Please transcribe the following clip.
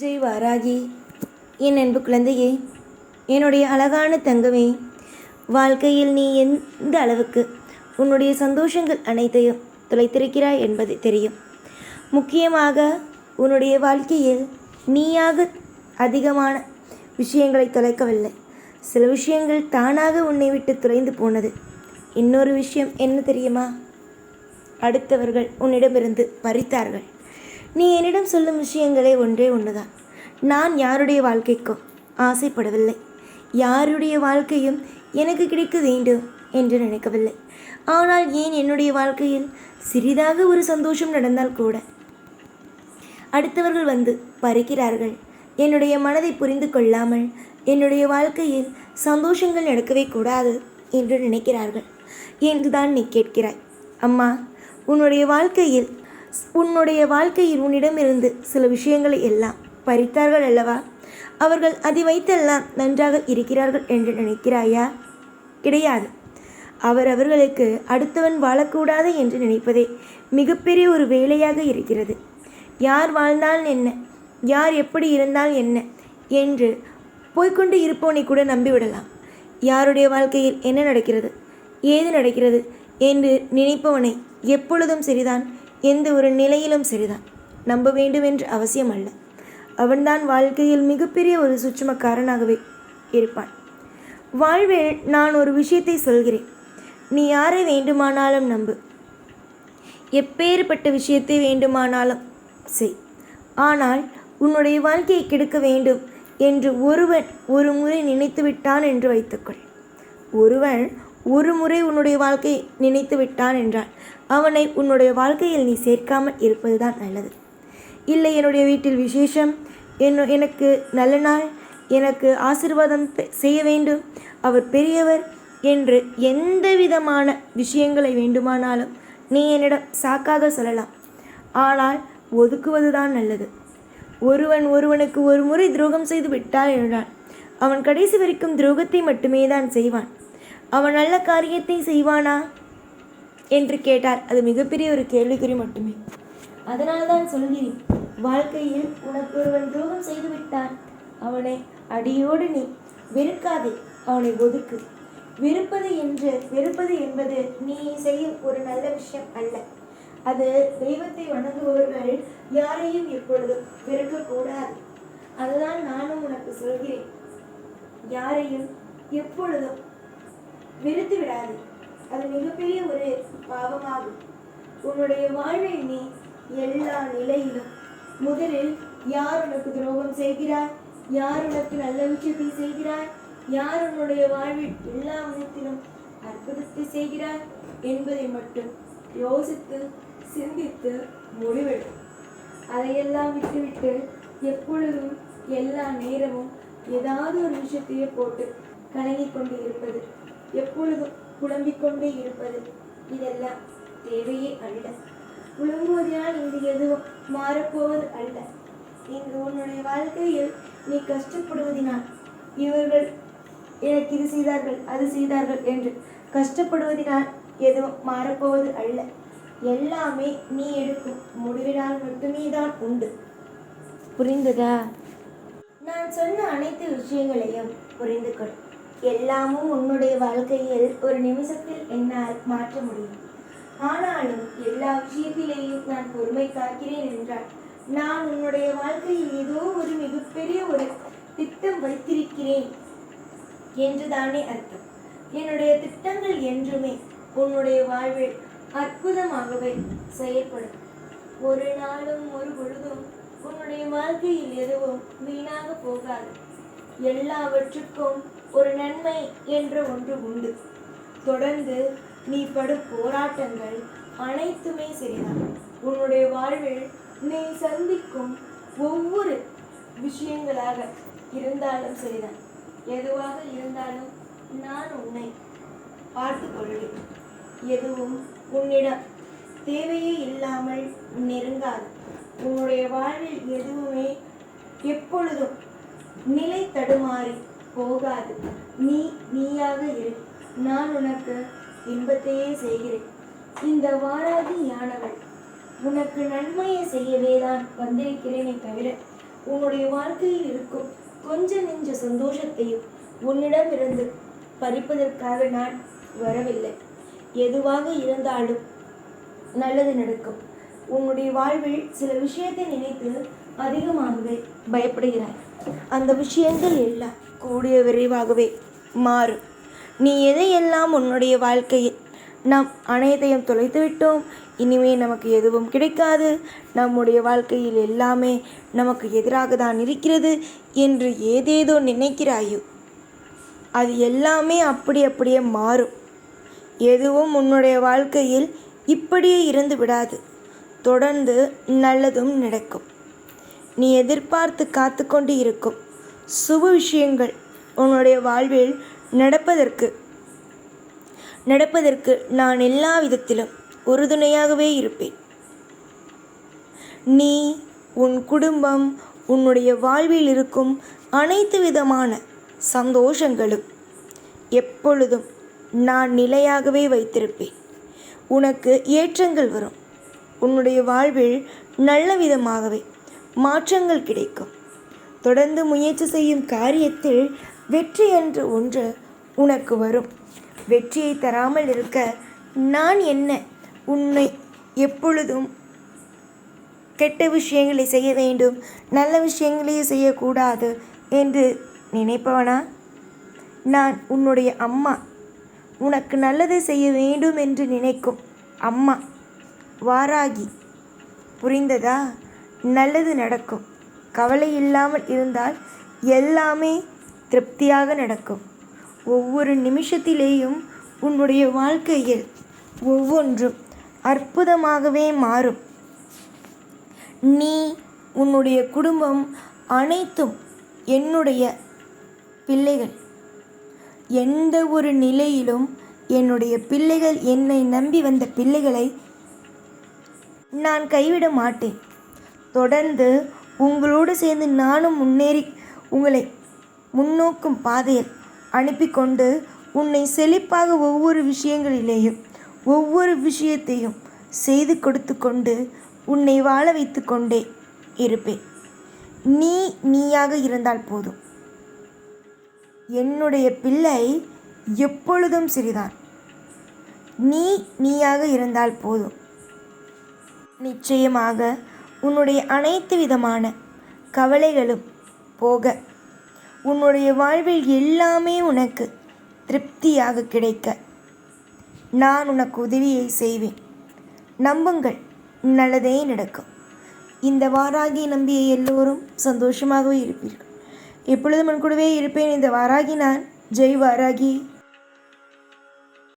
ஜெய் வாராகி என் அன்பு குழந்தையே என்னுடைய அழகான தங்கமே வாழ்க்கையில் நீ எந்த அளவுக்கு உன்னுடைய சந்தோஷங்கள் அனைத்தையும் தொலைத்திருக்கிறாய் என்பது தெரியும். முக்கியமாக உன்னுடைய வாழ்க்கையில் நீயாக அதிகமான விஷயங்களை தொலைக்கவில்லை சில விஷயங்கள் தானாக உன்னை விட்டு தொலைந்து போனது. இன்னொரு விஷயம் என்ன தெரியுமா? அடுத்தவர்கள் உன்னிடமிருந்து பறித்தார்கள் நீ என்னிடம் சொல்லும் விஷயங்களே ஒன்றே ஒன்றுதான். நான் யாருடைய வாழ்க்கைக்கும் ஆசைப்படவில்லை. யாருடைய வாழ்க்கையும் எனக்கு கிடைக்க வேண்டும் என்று நினைக்கவில்லை. ஆனால் ஏன் என்னுடைய வாழ்க்கையில் சிறிதாக ஒரு சந்தோஷம் நடந்தால் கூட? அடுத்தவர்கள் வந்து பறிக்கிறார்கள். என்னுடைய மனதை புரிந்து கொள்ளாமல் என்னுடைய வாழ்க்கையில் சந்தோஷங்கள் நடக்கவே கூடாது என்று நினைக்கிறார்கள். என்றுதான் நீ கேட்கிறாய். அம்மா உன்னுடைய வாழ்க்கையில் உன்னுடைய வாழ்க்கையில் உன்னிடமிருந்து சில விஷயங்களை எல்லாம் பறித்தார்கள் அல்லவா? அவர்கள் அதை வைத்தெல்லாம் நன்றாக இருக்கிறார்கள் என்று நினைக்கிறாயா? கிடையாது. அவரவர்களுக்கு அடுத்தவன் வாழக்கூடாது என்று நினைப்பதே மிகப்பெரிய ஒரு வேலையாக இருக்கிறது. யார் வாழ்ந்தால் என்ன? யார் எப்படி இருந்தால் என்ன? என்று போய்க்கொண்டு இருப்பவனை கூட நம்பிவிடலாம். யாருடைய வாழ்க்கையில் என்ன நடக்கிறது? ஏது நடக்கிறது? என்று நினைப்பவனை எப்பொழுதும் சரிதான் எந்த ஒரு நிலையிலும் சரிதான் நம்ப வேண்டும் என்று அவசியம் அல்ல. அவன்தான் வாழ்க்கையில் மிகப்பெரிய ஒரு சுற்றுமக்காரனாகவே இருப்பான். வாழ்வில் நான் ஒரு விஷயத்தை சொல்கிறேன். நீ யாரை வேண்டுமானாலும் நம்பு. எப்பேற்பட்ட விஷயத்தை வேண்டுமானாலும் செய். ஆனால் உன்னுடைய வாழ்க்கையை கெடுக்க வேண்டும் என்று ஒருவன் ஒரு முறை நினைத்து விட்டான் என்று வைத்துக்கொள். ஒருவன் ஒரு முறை உன்னுடைய வாழ்க்கையை நினைத்து விட்டான் என்றால் அவனை உன்னுடைய வாழ்க்கையில் நீ சேர்க்காமல் இருப்பதுதான் நல்லது. இல்லை என்னுடைய வீட்டில் விசேஷம். என்ன எனக்கு நல்ல நாள். எனக்கு ஆசீர்வாதம் செய்ய வேண்டும். அவர் பெரியவர் என்று எந்த விதமான விஷயங்களை வேண்டுமானாலும் நீ என்னிடம் சாக்காக சொல்லலாம். ஆனால் ஒதுக்குவதுதான் நல்லது. ஒருவன் ஒருவனுக்கு ஒரு முறை துரோகம் செய்து விட்டால் என்றான். அவன் கடைசி வரைக்கும் துரோகத்தை மட்டுமே தான் செய்வான். அவன் நல்ல காரியத்தை செய்வானா? என்று கேட்டார். அது மிகப்பெரிய ஒரு கேள்விக்குறி மட்டுமே. அதனால தான் சொல்கிறேன் வாழ்க்கையில் உனக்கு ஒருவன் துரோகம் செய்துவிட்டான். அவனை அடியோடு நீ வெறுக்காதே அவனை ஒதுக்கு. வெறுப்பது என்று வெறுப்பது என்பது நீ செய்யும் ஒரு நல்ல விஷயம் அல்ல. அது தெய்வத்தை வணங்குபவர்கள் யாரையும் எப்பொழுதும் வெறுக்கக்கூடாது. அதுதான் நானும் உனக்கு சொல்கிறேன். யாரையும் எப்பொழுதும் வெறுத்து விடாது. அது மிகப்பெரிய ஒரு பாவமாகும். உன்னுடைய வாழ்வை நீ எல்லா நிலையிலும் முதலில் யார் உனக்கு துரோகம் செய்கிறார்? யார் உனக்கு நல்ல விஷயத்தை செய்கிறார்? யார் உன்னுடைய வாழ்வில் எல்லா விதத்திலும் அற்புதத்தை செய்கிறார் என்பதை மட்டும் யோசித்து சிந்தித்து முடிவெடும் அதையெல்லாம் விட்டுவிட்டு எப்பொழுதும் எல்லா நேரமும் ஏதாவது ஒரு விஷயத்தையே போட்டு கலங்கிக் கொண்டு இருப்பது எப்பொழுதும் குழம்பிக்கொண்டே இருப்பது? இதெல்லாம் தேவையே அல்ல. புலம்புவதனால் இங்கு எதுவும் மாறப்போவது அல்ல. இங்கு உன்னுடைய வாழ்க்கையில் நீ கஷ்டப்படுவதினால் இவர்கள் எனக்கு இது செய்தார்கள் அது செய்தார்கள் என்று கஷ்டப்படுவதினால் எதுவும் மாறப்போவது அல்ல. எல்லாமே நீ எடுக்கும் முடிவினால் மட்டுமே தான் உண்டு. புரிந்ததா? நான் சொன்ன அனைத்து விஷயங்களையும் புரிந்து கொள் எல்லாமும் உன்னுடைய வாழ்க்கையில் ஒரு நிமிஷத்தில் என்னால் மாற்ற முடியும். ஆனாலும் எல்லா விஷயத்திலேயும் நான் பொறுமை காக்கிறேன் என்றால் நான் உன்னுடைய வாழ்க்கையில் ஏதோ ஒரு மிகப்பெரிய ஒரு திட்டம் வைத்திருக்கிறேன் என்றுதானே அர்த்தம். என்னுடைய திட்டங்கள் என்றுமே உன்னுடைய வாழ்வில் அற்புதமாகவே செயல்படும். ஒரு நாளும் ஒரு பொழுதும் உன்னுடைய வாழ்க்கையில் எதுவும் வீணாக போகாது. எல்லாவற்றுக்கும் ஒரு நன்மை என்ற ஒன்று உண்டு. தொடர்ந்து நீ படும் போராட்டங்கள் அனைத்துமே சரிதான். உன்னுடைய வாழ்வில் நீ சந்திக்கும் ஒவ்வொரு விஷயங்களாக இருந்தாலும் சரிதான். எதுவாக இருந்தாலும் நான் உன்னை பார்த்து கொள்வேன். எதுவும் உன்னிடம் தேவையே இல்லாமல் நெருங்காது. உன்னுடைய வாழ்வில் எதுவுமே எப்பொழுதும் நிலை தடுமாறி போகாது. நீ நீயாக இரு. நான் உனக்கு இன்பத்தையே செய்கிறேன். இந்த வாராகி யானவள் உனக்கு நன்மையை செய்யவே தான் வந்திருக்கிறேனே தவிர உன்னுடைய வாழ்க்கையில் இருக்கும் கொஞ்ச நெஞ்ச சந்தோஷத்தையும் உன்னிடமிருந்து பறிப்பதற்காக நான் வரவில்லை. எதுவாக இருந்தாலும் நல்லது நடக்கும். உன்னுடைய வாழ்வில் சில விஷயத்தை நினைத்து அதிகமாகவே பயப்படுகிறாய். அந்த விஷயங்கள் எல்லாம் கூடிய விரைவாகவே. மாறும் நீ எதையெல்லாம் உன்னுடைய வாழ்க்கையில் நாம் அனைத்தையும் தொலைத்து விட்டோம் இனிமே நமக்கு எதுவும் கிடைக்காது. நம்முடைய வாழ்க்கையில் எல்லாமே நமக்கு எதிராக தான் இருக்கிறது என்று ஏதேதோ நினைக்கிறாயோ. அது எல்லாமே அப்படி அப்படியே மாறும். எதுவும் உன்னுடைய வாழ்க்கையில் இப்படியே இருந்து விடாது. தொடர்ந்து நல்லதும் நடக்கும். நீ எதிர்பார்த்து காத்து கொண்டு இருக்கும். சுப விஷயங்கள் உன்னுடைய வாழ்வில் நடப்பதற்கு நடப்பதற்கு நான் எல்லா விதத்திலும் உறுதுணையாகவே இருப்பேன். நீ உன் குடும்பம் உன்னுடைய வாழ்வில் இருக்கும் அனைத்து விதமான சந்தோஷங்களும் எப்பொழுதும் நான் நிலையாகவே வைத்திருப்பேன். உனக்கு ஏற்றங்கள் வரும். உன்னுடைய வாழ்வில் நல்ல விதமாகவே மாற்றங்கள் கிடைக்கும். தொடர்ந்து முயற்சி செய்யும் காரியத்தில் வெற்றி என்று ஒன்று உனக்கு வரும். வெற்றியை தராமல் இருக்க நான் என்ன? உன்னை எப்பொழுதும் கெட்ட விஷயங்களை செய்ய வேண்டும் நல்ல விஷயங்களையே செய்யக்கூடாது என்று நினைப்பவனா? நான் உன்னுடைய அம்மா. உனக்கு நல்லது செய்ய வேண்டும் என்று நினைக்கும் அம்மா. வாராகி. புரிந்ததா? நல்லது நடக்கும். கவலை இல்லாமல் இருந்தால் எல்லாமே திருப்தியாக நடக்கும். ஒவ்வொரு நிமிஷத்திலேயும் உன்னுடைய வாழ்க்கையில் ஒவ்வொன்றும் அற்புதமாகவே மாறும். நீ உன்னுடைய குடும்பம் அனைத்தும் என்னுடைய பிள்ளைகள். எந்த ஒரு நிலையிலும் என்னுடைய பிள்ளைகள் என்னை நம்பி வந்த பிள்ளைகளை நான் கைவிட மாட்டேன். தொடர்ந்து உங்களோடு சேர்ந்து நானும் முன்னேறி உங்களை முன்னோக்கும் பாதையில் அனுப்பி கொண்டு உன்னை செழிப்பாக ஒவ்வொரு விஷயங்களிலேயும் ஒவ்வொரு விஷயத்தையும் செய்து கொடுத்து கொண்டு உன்னை வாழ வைத்து கொண்டே இருப்பேன். நீ நீயாக இருந்தால் போதும். என்னுடைய பிள்ளை எப்பொழுதும் சிறிதான் நீ நீயாக இருந்தால் போதும். நிச்சயமாக உன்னுடைய அனைத்து விதமான கவலைகளும் போக உன்னுடைய வாழ்வில் எல்லாமே உனக்கு திருப்தியாக கிடைக்க நான் உனக்கு உதவியை செய்வேன். நம்புங்கள் நல்லதே நடக்கும். இந்த வாராகி நம்பிய எல்லோரும் சந்தோஷமாகவே இருப்பீர்கள். எப்பொழுதும் என் கூடவே இருப்பேன். இந்த வாராகி நான். ஜெய் வாராகி.